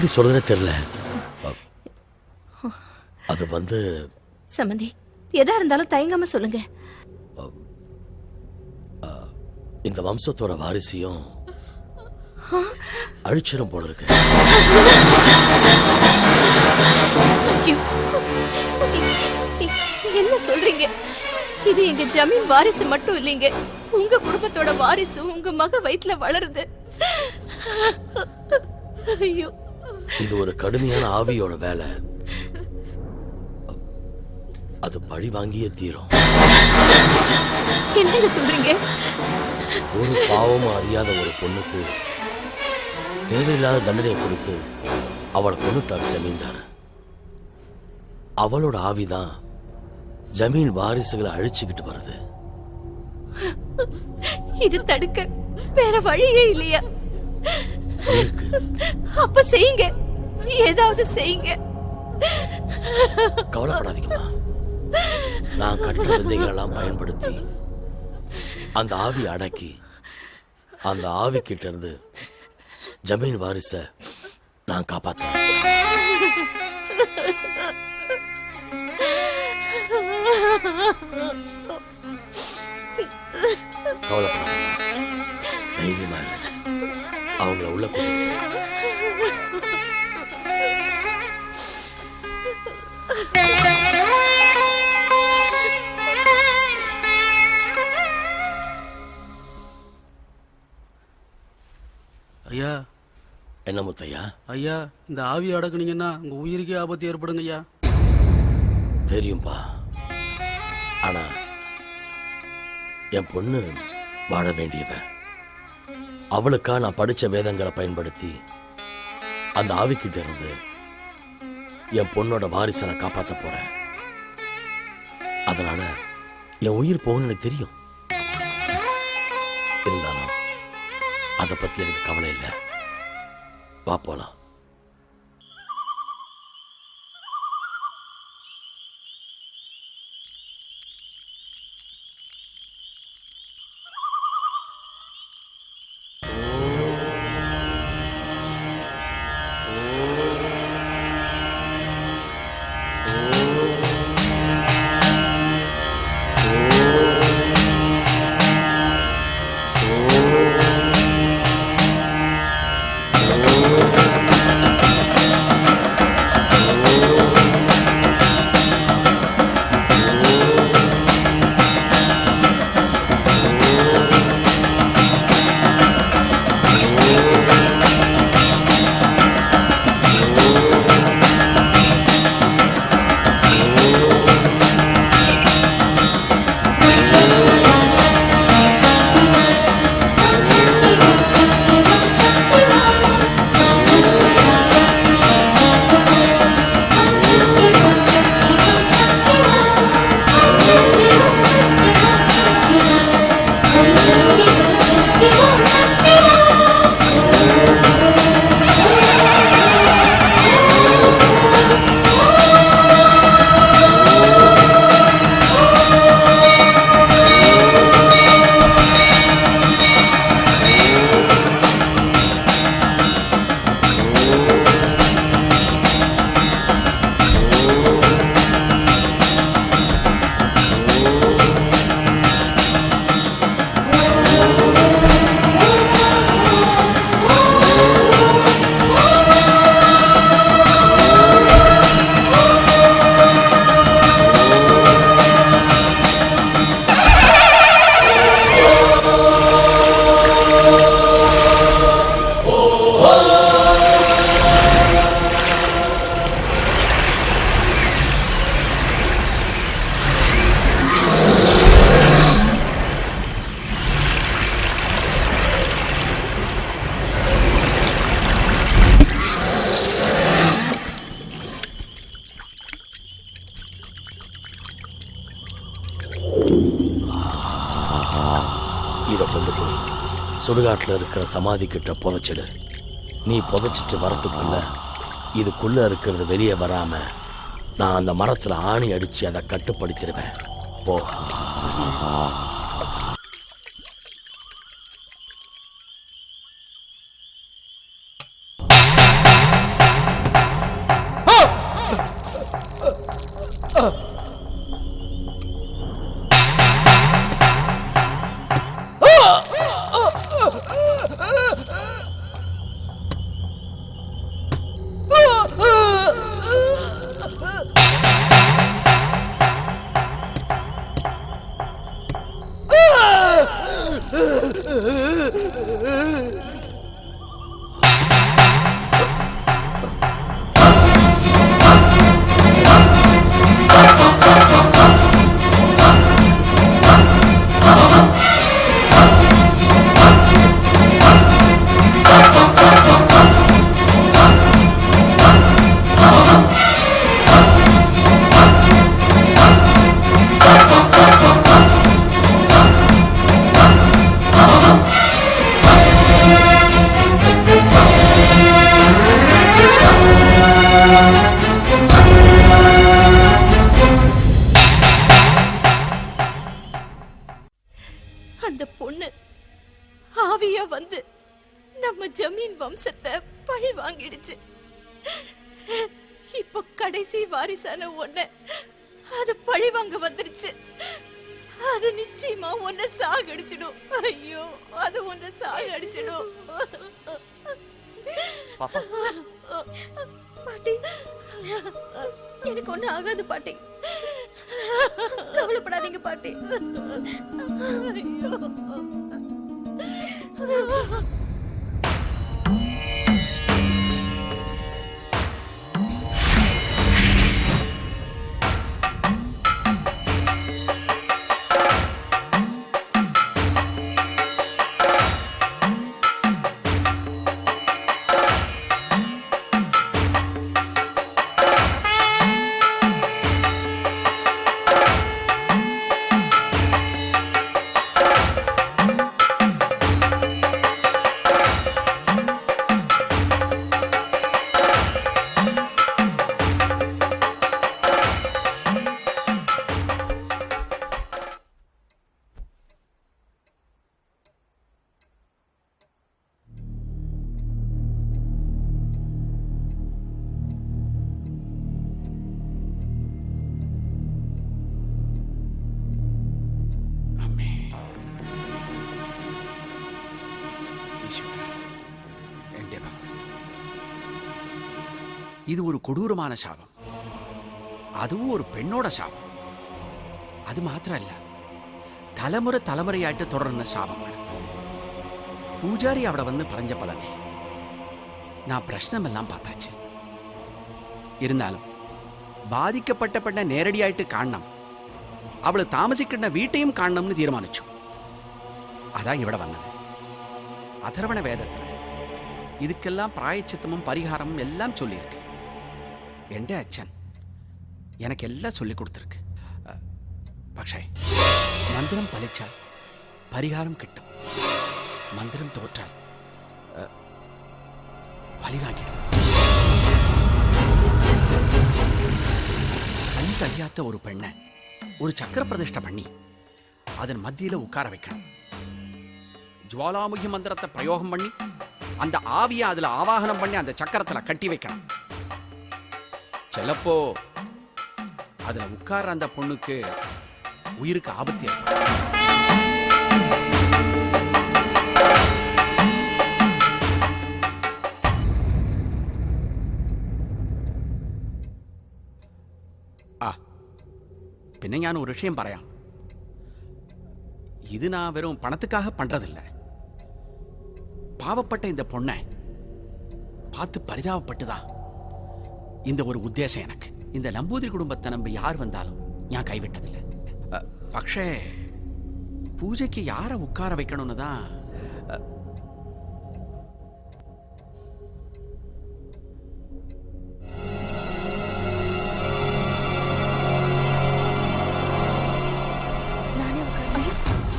எப்படி சொல்றதே தெரியல. அது வந்து சம்மந்தி எதா இருந்தாலும் தயங்காம சொல்லுங்க. இந்த வம்சத்தோட வாரிசையும் அழிச்சிடும் போல இருக்கு. என்ன சொல்றீங்க? இது எங்க ஜமீன் வாரிசு மட்டும் இல்லைங்க. உங்க குடும்பத்தோட வாரிசு உங்க மக வயித்துல வளருது. ஐயோ. இது ஒரு கடுமையான ஆவியோட வேலை. அது பழி வாங்கியே தீரும். என்னங்க சொல்றீங்க? ஒரு பாவமும் அறியாத ஒரு பொண்ணுக்கு தேவையில்லாத தண்டனையை கொடுத்து அவளை கொண்டுட்டார் ஜமீன்தார். அவளோட ஆவிதான் ஜமீன் வாரிசுகளை அழிச்சுக்கிட்டு வருது இது தடுக்க வேற வழியே இல்லையா? அப்ப செய்யுங்க. ஏதாவது செய்யுங்க. கவலைப்படாதீங்கம்மா. நான் கற்ற விதைகளெல்லாம் பயன்படுத்தி அந்த ஆவி அடக்கி அந்த ஆவி கிட்ட இருந்து ஜமீன் வாரிச நான் காப்பாத்தேன் கவலைப்படாதீங்க தைரியமா அவங்கள உள்ள. ஐயா. என்ன முத்தையா? ஐயா இந்த ஆவி அடக்குனீங்கன்னா உங்க உயிருக்கே ஆபத்து ஏற்படுங்க ஐயா. தெரியும்பா. ஆனா என் பொண்ணு வாழ வேண்டியவ அவளுக்கா நான் படிச்ச வேதங்களை பயன்படுத்தி அந்த ஆவிக்கிட்ட இருந்து என் பொண்ணோட வாரிசை நான் காப்பாத்த போறேன். அதனால என் உயிர் போகணும்னு எனக்கு தெரியும். இருந்தாலும் அதை பத்தி எனக்கு கவலை இல்லை. வா போலாம். சுடுகாட்டில் இருக்கிற சமாதி கிட்ட புதைச்சிடு. நீ புதைச்சிட்டு வரத்துக்குள்ள இதுக்குள்ளே இருக்கிறது வெளியே வராமல் நான் அந்த மரத்தில் ஆணி அடித்து அதை கட்டுப்படுத்திடுவேன். போ. நிச்சயமா உன்னை சாகடிச்சிடும். ஐயோ அது உன்னை சாகடிச்சிடும். பாட்டி எனக்கு ஒண்ணு ஆகாது பாட்டி. கவலைப்படாதீங்க பாட்டி. ஐயோ. இது ஒரு கொடூரமான சாபம். அதுவும் ஒரு பெண்ணோட சாபம். அது மாத்திரம் இல்ல தலைமுறை தலைமுறையாயிட்டு തുടരുന്ന ശാപമാണ് பூஜாரி அவட வந்து പറഞ്ഞപ്പോൾ பலனே. நான் பிரச்சனமெல்லாம் பார்த்தாச்சு. இருந்தாலும் பாதிக்கப்பட்ட பெண்ணை நேரடியாயிட்டு காணணும். அவள் தாமசிக்கிற வீட்டையும் காணணும்னு தீர்மானிச்சோம் அதான் இவட வந்தது. அதர்வண வேதத்தில் இதுக்கெல்லாம் பிராயச்சித்தமும் பரிகாரமும் எல்லாம் சொல்லியிருக்கு. എൻ്റെ അച്ഛൻ എനിക്കെല്ലാം ചൊല്ലിക്കൊടുത്തിരിക്ക് പക്ഷേ മന്ദിരം പലിച്ചാൽ പരിഹാരം കിട്ടും മന്ദിരം തോറ്റാൽ പലി വാങ്ങിടും கண் தெரியாத ஒரு பெண்ணை ஒரு சக்கர பிரதிஷ்டை பண்ணி அதன் மத்தியில் உட்கார வைக்கணும். ஜுவாலாமுகி மந்திரத்தை பிரயோகம் பண்ணி அந்த ஆவியை அதில் ஆவாகனம் பண்ணி அந்த சக்கரத்தில் கட்டி வைக்கணும். சிலப்போ அதுல உட்கார்ற அந்த பொண்ணுக்கு உயிருக்கு ஆபத்து ஏற்படும் ആ പിന്നെ ഞാൻ ഒരു விஷயம் പറയാം இது நான் வெறும் பணத்துக்காக பண்றதில்ல பாவப்பட்ட இந்த பொண்ணை பார்த்து பரிதாபப்பட்டுதான் இந்த ஒரு உத்தேசம் எனக்கு. இந்த நம்பூதிரி குடும்பத்தை நம்பி யார் வந்தாலும் ஏன் கைவிட்டதில்லை. பக்ஷே பூஜைக்கு யாரை உட்கார வைக்கணும்னு தான்?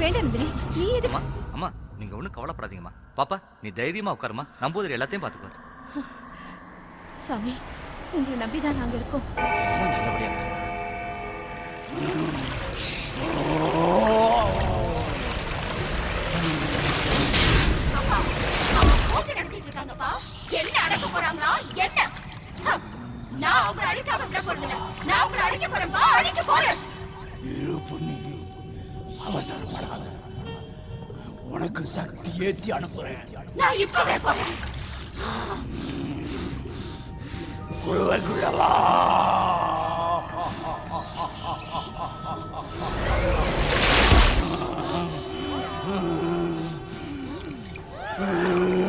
வேண்டாம் நந்தினி நீ எதுமா அம்மா நீங்க ஒன்றும் கவலைப்படாதீங்கம்மா. பாப்பா நீ தைரியமா உட்காருமா நம்பூதிரி எல்லாத்தையும் பார்த்துக்குவார். சாமி உங்களை நம்பிதான் நாங்க இருக்கோம். எல்லாம் நல்லபடியா நடக்கும் பூஜை நடத்திட்டு இருக்காங்கப்பா என்ன அடக்க போறாங்களா என்ன நான் அவங்களை அழிக்காம விட போறதில்ல நான் அவங்களை அழிக்க போறேன்பா அழிக்க போறேன் இரு பொண்ணு அவசரப்படாத உனக்கு சக்தி ஏத்தி அனுப்புறேன். நான் இப்பவே போறேன். குழுவைக்குள்ளவா ஏன்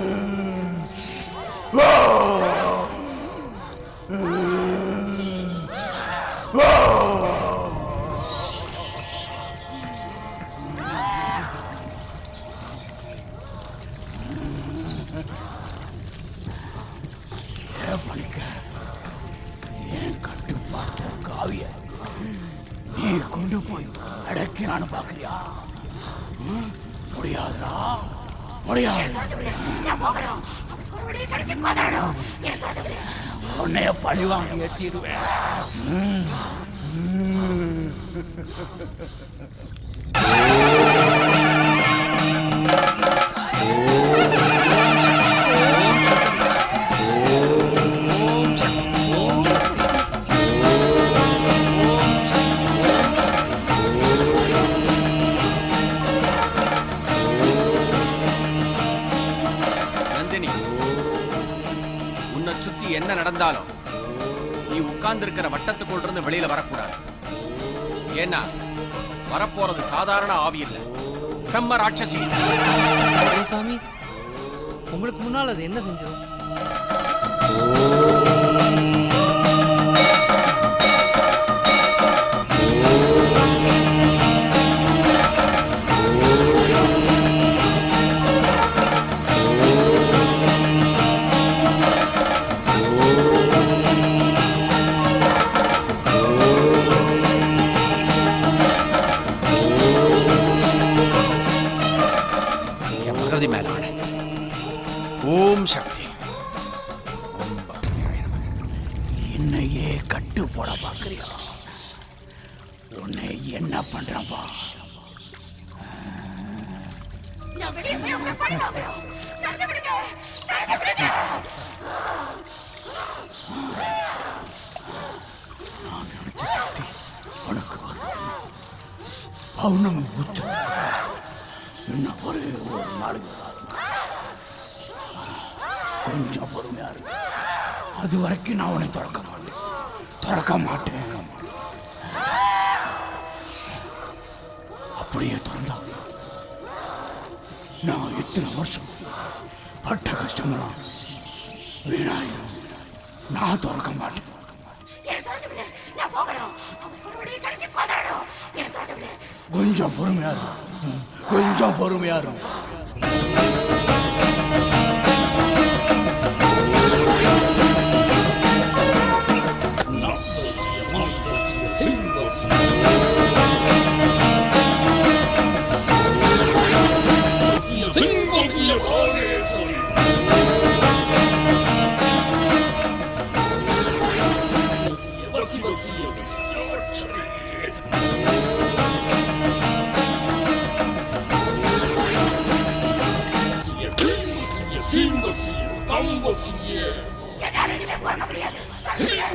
do பிரம்ம ராட்சசி. சாமி உங்களுக்கு முன்னால் அது என்ன செஞ்சோம்? பௌர்ணமி உச்ச இன்னும் ஒரே ஒரு நாளைக்கு கொஞ்சம் பொறுமையா இருக்கு அது வரைக்கும் நான் உன்னை திறக்க மாட்டேன். திறக்க மாட்டேன். அப்படியே திறந்தா நான் இத்தனை வருஷம் பட்ட கஷ்டமெல்லாம் வீணாயிரும் நான் திறக்க மாட்டேன். கொஞ்சம் பொறுமையா இருக்கும் கொஞ்சம் பொறுமையா இருக்கும்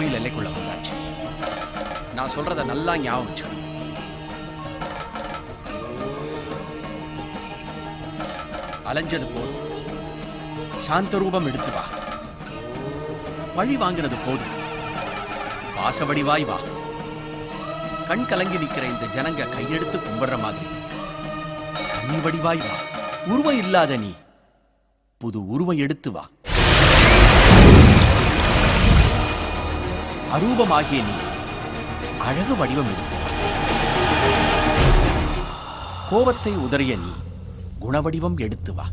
கோயில் எல்லைக்குள்ள வந்தாச்சு. நான் சொல்றத நல்லா ஞாபகம் வச்சுக்கணும் அலைஞ்சது போதும். சாந்த ரூபம் எடுத்து வா. பழி வாங்கினது போதும். வாசவடிவாய் வா. கண் கலங்கி நிற்கிற இந்த ஜனங்க கையெடுத்து கும்பிடுற மாதிரி. கனி வடிவாய் வா. உருவம் இல்லாத நீ. புது உருவம் எடுத்து வா. அரூபமாகிய நீ அழகு வடிவம் எடுத்து கோபத்தை உதறிய நீ குணவடிவம் எடுத்து வா.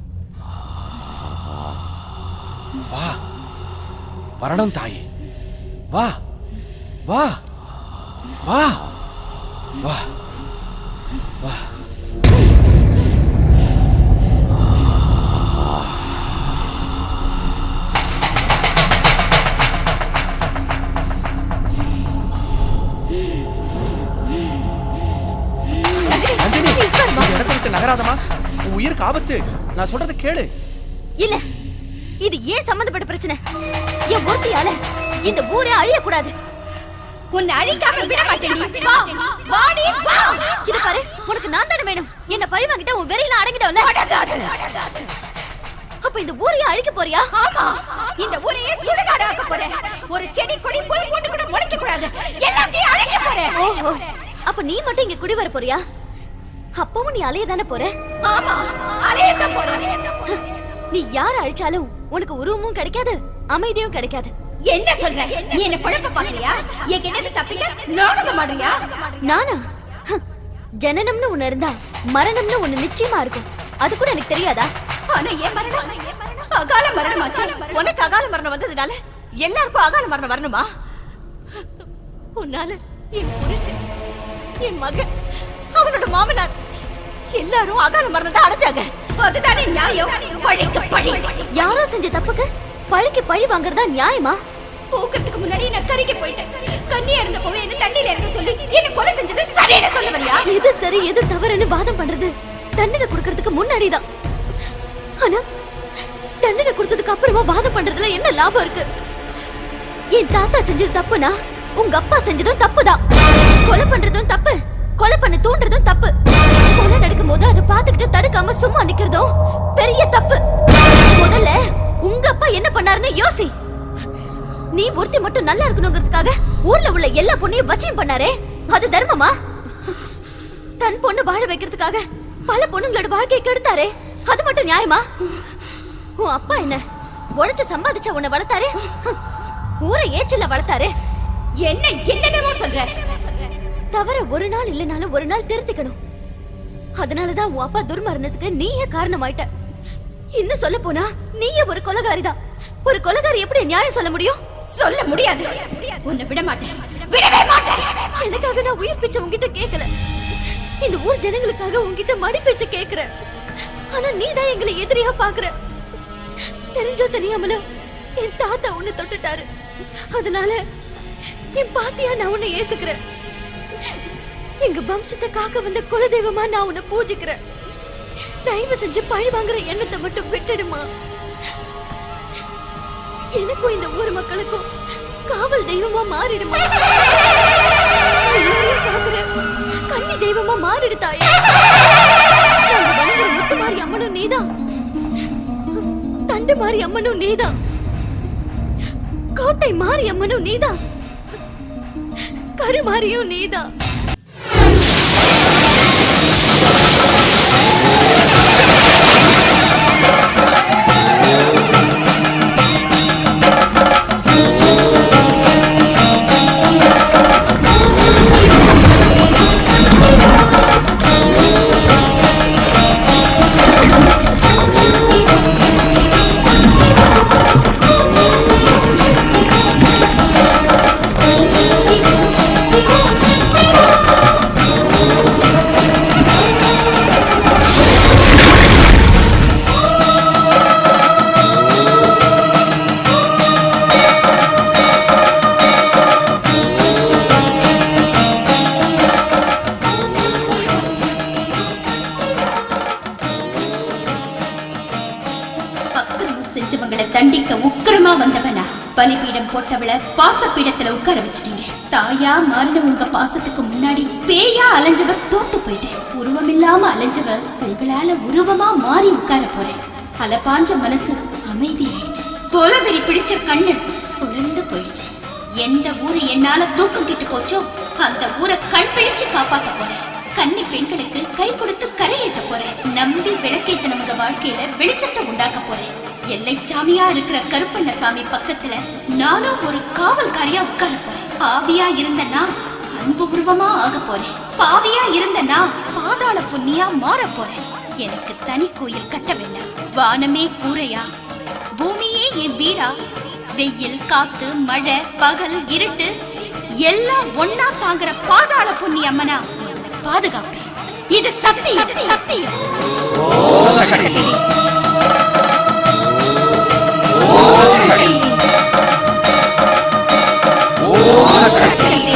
வா. வரணும் தாயே. வா. வா. வா. வா. வா. உயிருக்கு ஆபத்து நான் சொல்றத கேளு. இல்ல. இது ஏன் சம்பந்தப்பட்ட பிரச்சனை? என் ஒருத்தியால இந்த ஊரே அழியக்கூடாது. உன்னை அழிக்காம விட மாட்டேன் வா வாடி வா. இது பாரு உனக்கு நான் தானே வேணும். என்ன பழி வாங்கிட்டா உன் வெறியில அடங்கிட்டோம்ல. அப்ப இந்த ஊரையே அழிக்க போறியா? ஆமா. இந்த ஊரையே சுடுகாடு ஆக்க போறேன். ஒரு செடி கொடி புல் போட்டு கூட முளைக்க கூடாது. எல்லாத்தையும் அழிக்க போறேன். ஓஹோ. அப்ப நீ மட்டும் இங்க குடி வர போறியா? அப்பவும் நீ அலைய தானே போற? ஆமா அலைய தான் போறேன் நீ யார அழிச்சாலும் உனக்கு உருவமும் கிடைக்காது அமைதியும் கிடைக்காது. என்ன சொல்ற? நீ என்ன குழப்ப பாக்குறியா என் கிட்ட தப்பிக்க நாடகம் ஆடுறியா? நானா? ஜனனம்னு ஒண்ணு இருந்தா மரணம்னு ஒண்ணு நிச்சயமா இருக்கும். அது கூட எனக்கு தெரியாதா? ஆனா ஏன் மரணம் அகால மரணம் ஆச்சு உனக்கு அகால மரணம் வந்ததுனால எல்லாருக்கும் அகால மரணம் வரணுமா? உன்னால என் புருஷன் என் மகன் அவனோட மாமனார் எல்லாரும் அகால மரணத்தை அடைஞ்சாங்க. அதுதானே நியாயம்? பழிக்கு பழி. யாரோ செஞ்ச தப்புக்கு பழிக்கு பழி வாங்குறதா நியாயமா? பூக்கிறதுக்கு முன்னாடி நான் கருகி போயிட்டேன். கண்ணியா இருந்த போவே என்ன தண்ணியில இறங்க சொல்லி என்ன கொலை செஞ்சது சரியான சொல்ல வரியா? எது சரி எது தவறுன்னு வாதம் பண்றது? தண்டனை கொடுக்கறதுக்கு முன்னாடிதான். ஆனா தண்டனை கொடுத்ததுக்கு அப்புறமா வாதம் பண்றதுல என்ன லாபம் இருக்கு? என் தாத்தா செஞ்சது தப்புனா உங்க அப்பா செஞ்சதும் தப்புதான். கொலை பண்றதும் தப்பு. கொலை பண்ண தூண்டுறதும் தப்பு. கொலை நடக்கும் போது அதை பார்த்துக்கிட்டு தடுக்காம சும்மா நிக்கிறதும் பெரிய தப்பு. முதல்ல உங்க அப்பா என்ன பண்ணாருன்னு யோசி. நீ ஒருத்தி மட்டும் நல்லா இருக்கணுங்கிறதுக்காக ஊர்ல உள்ள எல்லா பொண்ணையும் வசியம் பண்ணாரே. அது தர்மமா? தன் பொண்ணு வாழ வைக்கிறதுக்காக பல பொண்ணுங்களோட வாழ்க்கையை கெடுத்தாரே. அது மட்டும் நியாயமா? உன் அப்பா என்ன உழைச்சு சம்பாதிச்ச உன்னை வளர்த்தாரு? ஊரை ஏச்சல்ல வளர்த்தாரு? என்ன என்னென்னமோ சொல்ற? தவற ஒரு நாள் இல்லைனாலும் ஒரு நாள் திருத்திக்கணும். அதனாலதான் உன் அப்பா துர்மரணத்துக்கு நீயே காரணமாயிட்ட. இன்னும் சொல்ல போனா நீயே ஒரு கொலகாரிதான். ஒரு கொலகாரி எப்படி நியாயம் சொல்ல முடியும்? சொல்ல முடியாது. உன்னை விட மாட்டேன். விடவே மாட்டேன். எனக்காக நான் உயிர் பிச்சை உன்கிட்ட கேட்கல இந்த ஊர் ஜனங்களுக்காக உன்கிட்ட மடி பிச்சை கேக்குறேன் ஆனா நீ தான் எங்களை எதிரியா பாக்குற. தெரிஞ்சோ தெரியாமலோ என் தாத்தா உன்னை தொட்டுட்டாரு. அதனால என் பாட்டியா நான் உன்னை ஏத்துக்கிறேன். எங்க வம்சத்தை காக்க வந்த குலதெய்வமா நான் உன்னை பூஜிக்கிறேன். தயவு செஞ்சு பழி வாங்குற எண்ணத்தை மட்டும் விட்டுடுமா. எனக்கும் இந்த ஊர் மக்களுக்கும் காவல் தெய்வமா மாறிடுமா. கண்ணி தெய்வமா மாறிடு தாயே முத்து மாறி அம்மனும் நீதான். தண்டு மாறி அம்மனும் நீதான். கோட்டை மாறி அம்மனும் நீதான். கருமாரியும் நீதான். பலிபீடம் போட்டவள பாசப்பீடத்துல உட்கார வச்சுட்டீங்க. தாயா மாறின உங்க பாசத்துக்கு முன்னாடி பேயா அலைஞ்சவ தோத்து போயிட்டேன். உருவமில்லாம அலைஞ்சவ உங்களால உருவமா மாறி உட்கார போறேன். அலப்பாஞ்ச பாஞ்ச மனசு அமைதியாயிடுச்சு. கோலவெறி பிடிச்ச கண்ணு குளிர்ந்து போயிடுச்சு. எந்த ஊரு என்னால தூக்கம் கிட்டு போச்சோ அந்த ஊரை கண் பிழிச்சு காப்பாத்த போறேன். கன்னி பெண்களுக்கு கை கொடுத்து கரையேற்ற போறேன். நம்பி விளக்கேத்தனவங்க வாழ்க்கையில வெளிச்சத்தை உண்டாக்க போறேன். எல்லை சாமியா இருக்கிற கருப்பண்ண சாமி பக்கத்துல நானும் ஒரு காவல்காரியா உட்கார போறேன். ஆவியா இருந்த நான் அன்பு உருவமா ஆக போறேன். பாவியா இருந்த நான் பாதாள புண்ணியா மாற போறேன். எனக்கு தனி கோயில் கட்ட வேண்டாம். வானமே கூரையா? பூமியே என் வீடா? வெயில் காத்து மழை பகல் இருட்டு எல்லாம் ஒன்னா தாங்குற பாதாள புண்ணியம்மனா உன்னை பாதுகாப்பேன். இது சத்தியம். சத்தியம். 我们的。